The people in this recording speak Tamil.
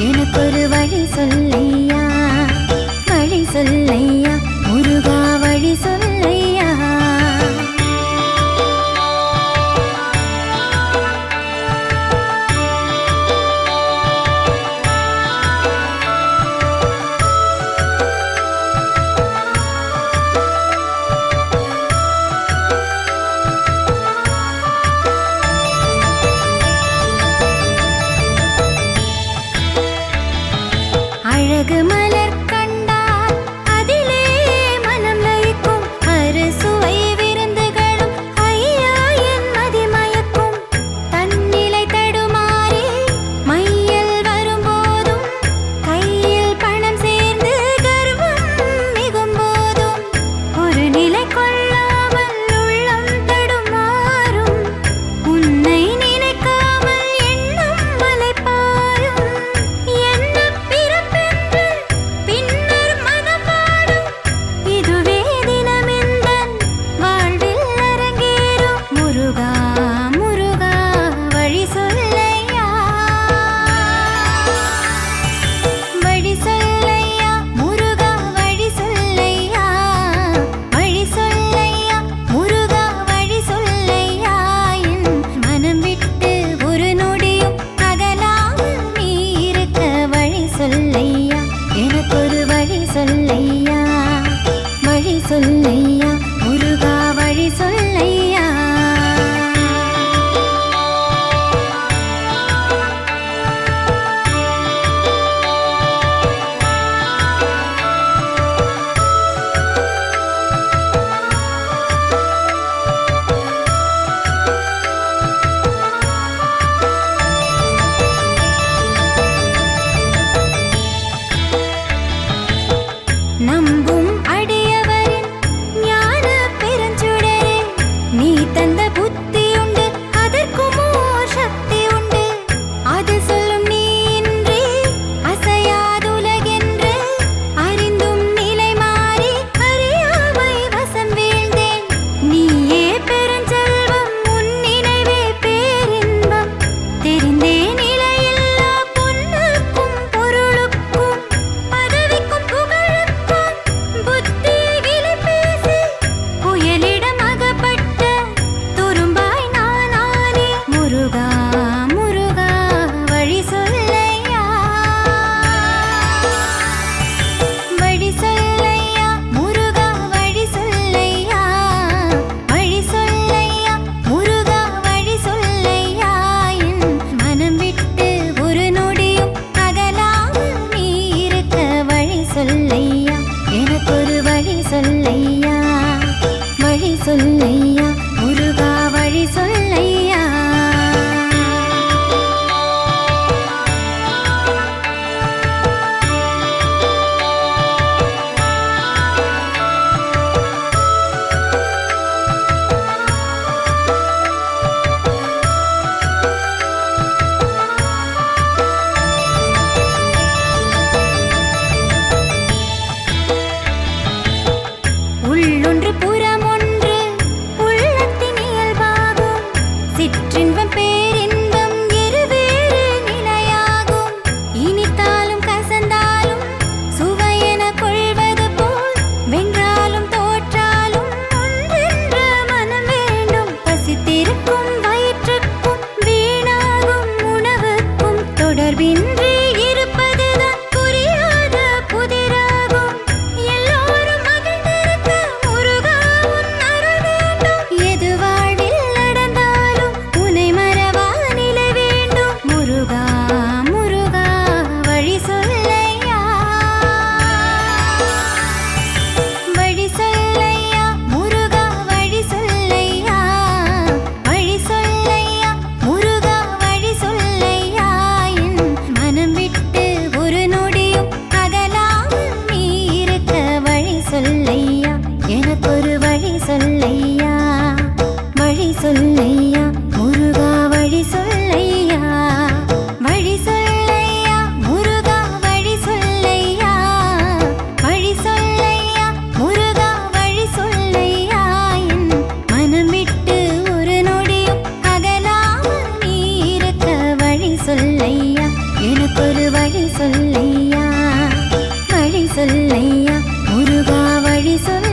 எனக்கு ஒரு வழி சொல்லையா? வழி சொல்லையா? முருகா வழி சொல்ல சொல்லையா? வழி சொல்லையா? முருகா வழி சொல்லையா? வழி சொல்லையா முருகா வழி சொல்ல